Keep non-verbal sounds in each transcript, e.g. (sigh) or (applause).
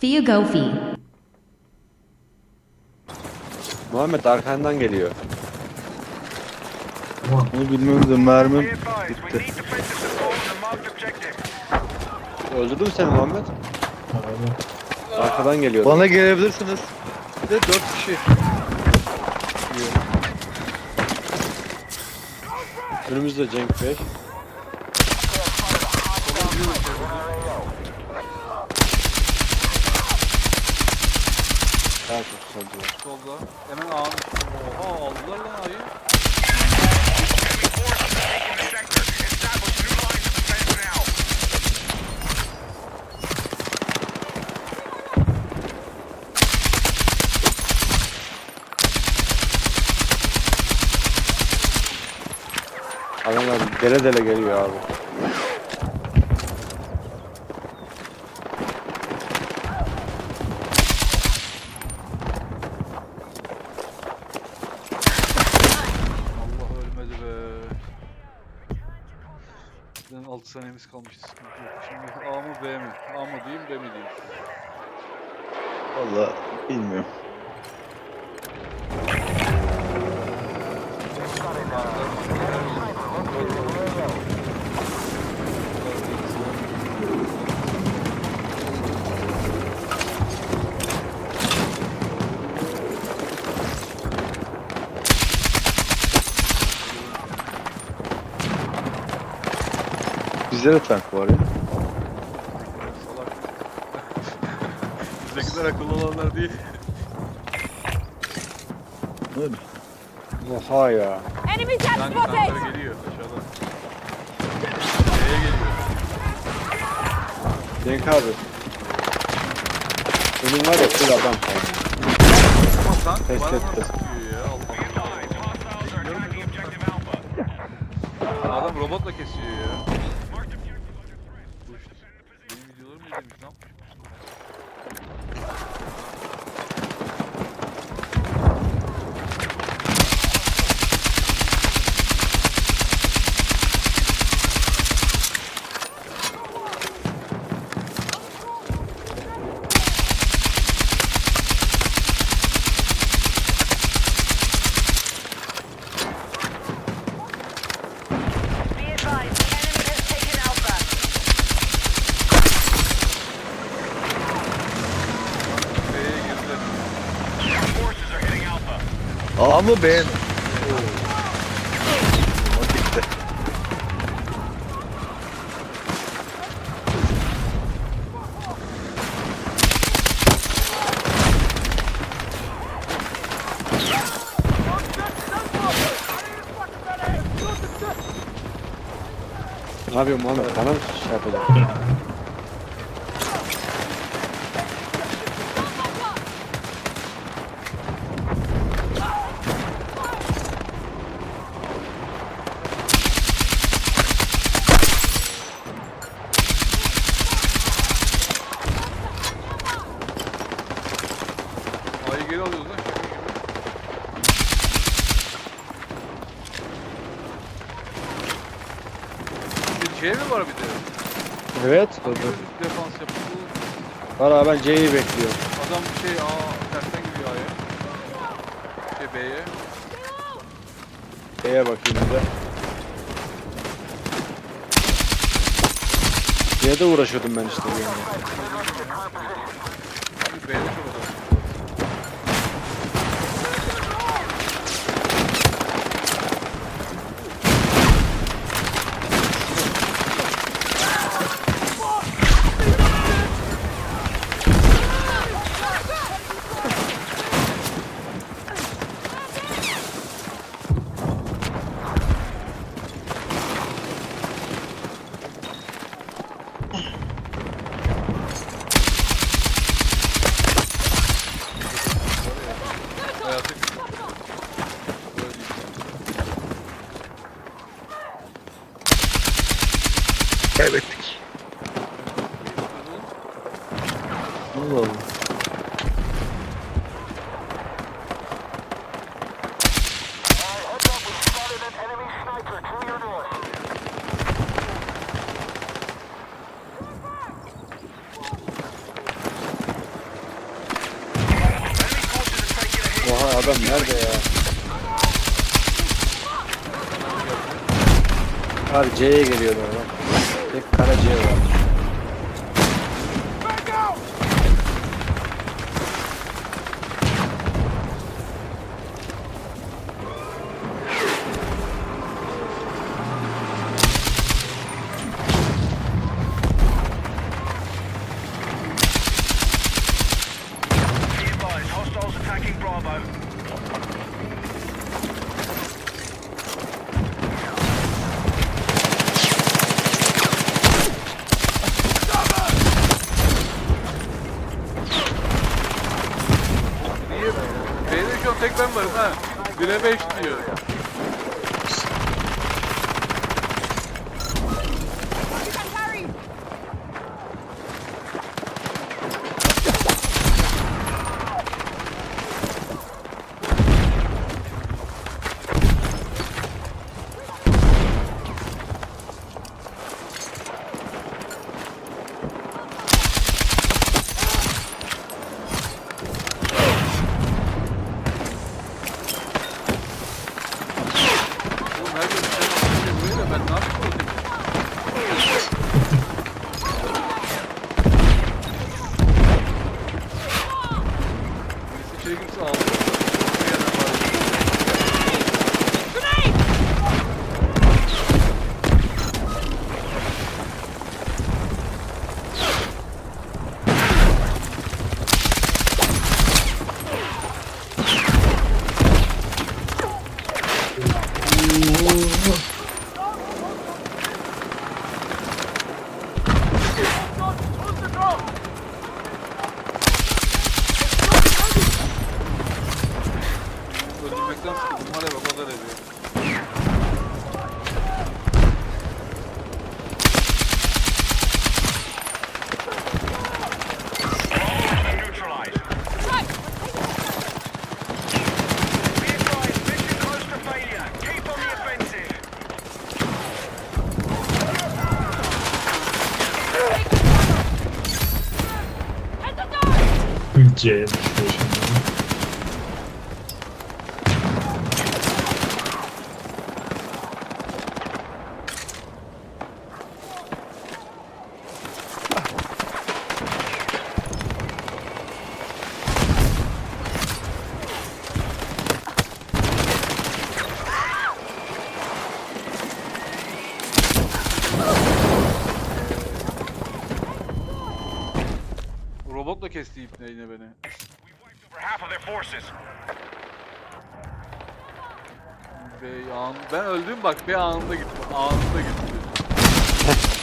Theogofi. Muhammed arkandan geliyor. Bunu bilmiyorum da mermim objective. Öldürdü mü seni Muhammed? Arkadan geliyor. Bana gelebilirsiniz. Bir de 4 kişi. Önümüzde Cenk Bey. Daha çok sandılar. Solda. Hemen ağın. Oha aldılar lan ayı. Adamlar dele dele geliyor abi. 6 saniyemiz kalmıştı sıkıntı yok. Şimdi A mı B mi? A mı diyeyim B mi diyeyim? Valla bilmiyorum. Bizde de tank var ya. (laughs) Salak. Bizdekiler akıllı olanlar değil. Öyle. Oha ya. Enemy tank Tank spotted! tankları geliyor aşağıdan. B'ye geliyor. Cenk abi. Önün var ya full adam. Ama tank Test bana et, nasıl test. sıkıyor ya? Allah. Allah. Adam robotla kesiyor ya. Alpha. A mı B mi? O gitti. Ne yapıyor Muhammed? Bana mı şey yapacak? A'yı geri alıyoruz lan şaka gibi. Bir şey mi var bir de? Evet. Hangi Dur, dur. defans? Var abi ben C'yi bekliyorum. Adam şey A tersten gidiyor A'ya. Şey B'ye. C'ye bakayım bir de. C'de uğraşıyordum ben işte bir yani. Abi B'de çok adam. Hayatı Böyle değil. Kaybettik. Allah Allah. adam nerede ya? Abi C'ye geliyorlar lan. Tek kara C var. Tek ben varım ha. 1'e 5 diyor. İçeri girse aldı. C düşüyor şimdi. Robotla kesti ipne yine beni. Over half of their forces. Be an ben öldüm bak bir anında gitti. Anında gitti. (laughs)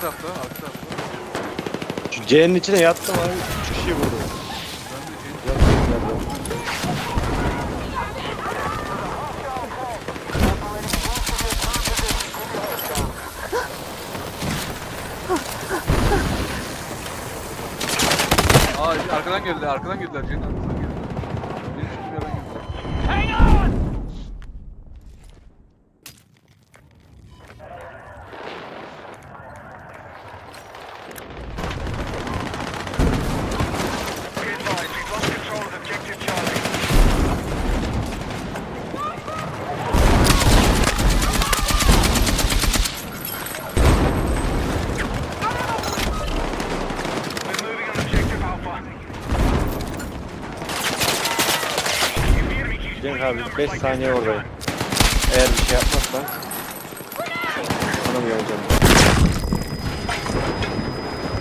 tarafta, arka tarafta. Şu C'nin içine yattım abi. Üç kişi vurdu. Ben de şey... Yattım nerede? Aa, Arkadan geldiler, arkadan geldiler. Cennet arkadan geldiler. Benim bir yerden geldiler. Be bleeding abi numbers 5 like saniye oradayım. Eğer bir şey yapmazsan mı geleceğim?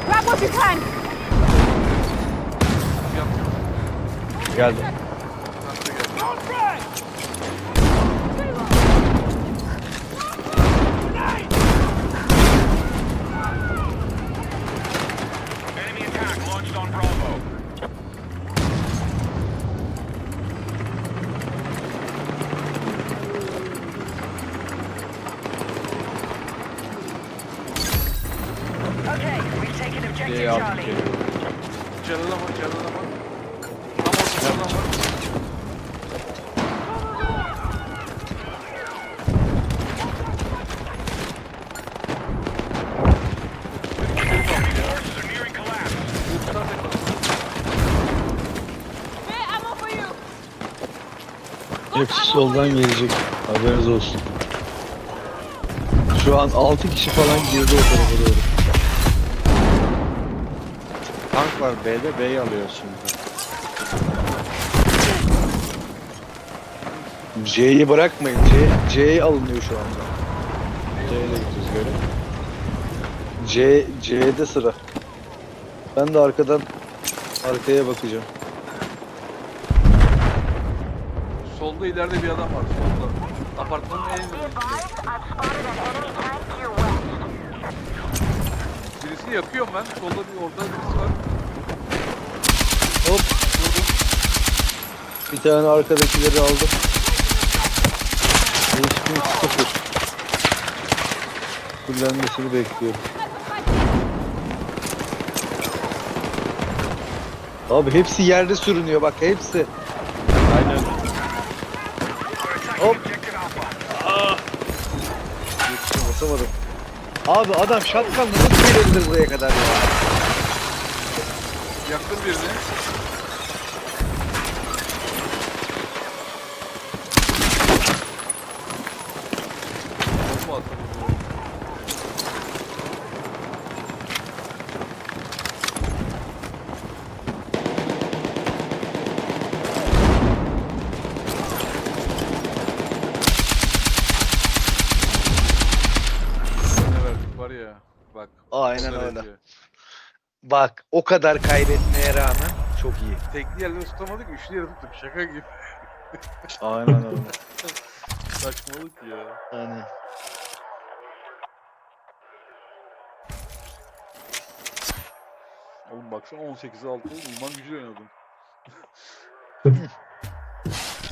Grab what you can. Geldim. Hepsi soldan gelecek. Haberiniz olsun. Şu an 6 kişi falan girdi o tarafa doğru. Tank var B'de, B'yi alıyoruz şimdi. C'yi bırakmayın. C, C'ye alınıyor şu anda. C'ye gidiyoruz böyle. C, C'de sıra. Ben de arkadan arkaya bakacağım. Solda ileride bir adam var, solda. Apartmanın en Birisini yakıyorum ben. Solda bir orada birisi var. Hop. Bir tane arkadakileri aldım. HP sıfır. Kullanmasını bekliyorum. Abi hepsi yerde sürünüyor bak hepsi. Basamadım. Abi adam şatkanla nasıl gelebilir buraya kadar ya? Yaktım birini. Bomba attım. Ne verdik var ya. Bak. Aynen öyle. Bak o kadar kaybetmeye rağmen çok iyi. Tekli yerleri tutamadık, üçlü yere tuttuk. Şaka gibi. (laughs) Aynen öyle. Saçmalık ya. Aynen. Oğlum baksana 18'e 6 ulman gücüyle oynadım. (laughs)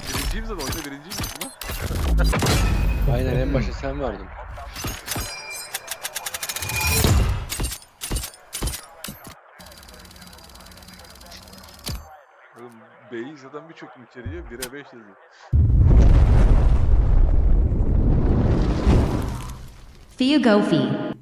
Birinciyim zaten oyunda birinciyim lan. Aynen en başta sen vardın. Oğlum B'yi zaten bir çöktüm içeriye 1'e 5 dedi. Theo Gofi.